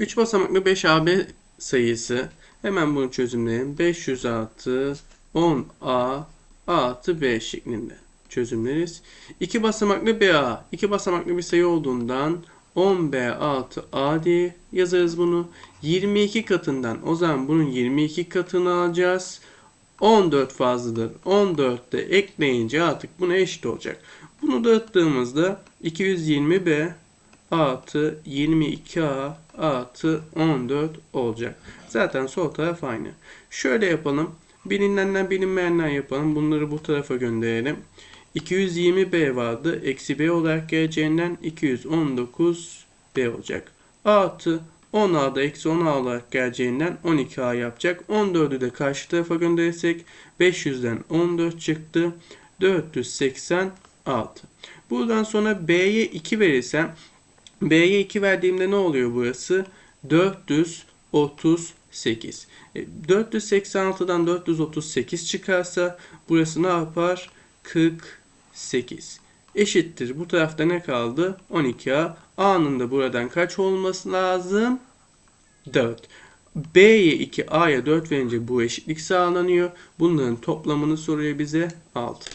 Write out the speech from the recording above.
3 basamaklı 5AB sayısı. Hemen bunu çözümleyelim. 506 10A artı B şeklinde çözümleriz. 2 basamaklı BA. 2 basamaklı bir sayı olduğundan 10B artı A diye yazarız bunu. 22 katından o zaman bunun 22 katını alacağız. 14 fazladır. 14 de ekleyince artık buna eşit olacak. Bunu dağıttığımızda 220B artı 22A artı 14 olacak. Zaten sol taraf aynı. Şöyle yapalım. Bilinenler bilinmeyenler yapalım. Bunları bu tarafa gönderelim. 220B vardı. Eksi B olarak geleceğinden 219B olacak. Artı 10A da eksi 10A olarak geleceğinden 12A yapacak. 14'ü de karşı tarafa gönderirsek 500'den 14 çıktı. 486. Buradan sonra B'ye 2 verirsem B'ye 2 verdiğimde ne oluyor burası? 438. E, 486'dan 438 çıkarsa burası ne yapar? 48. Eşittir. Bu tarafta ne kaldı? 12A. A'nın da buradan kaç olması lazım? 4. B'ye 2, A'ya 4 verince bu eşitlik sağlanıyor. Bunların toplamını soruyor bize 6.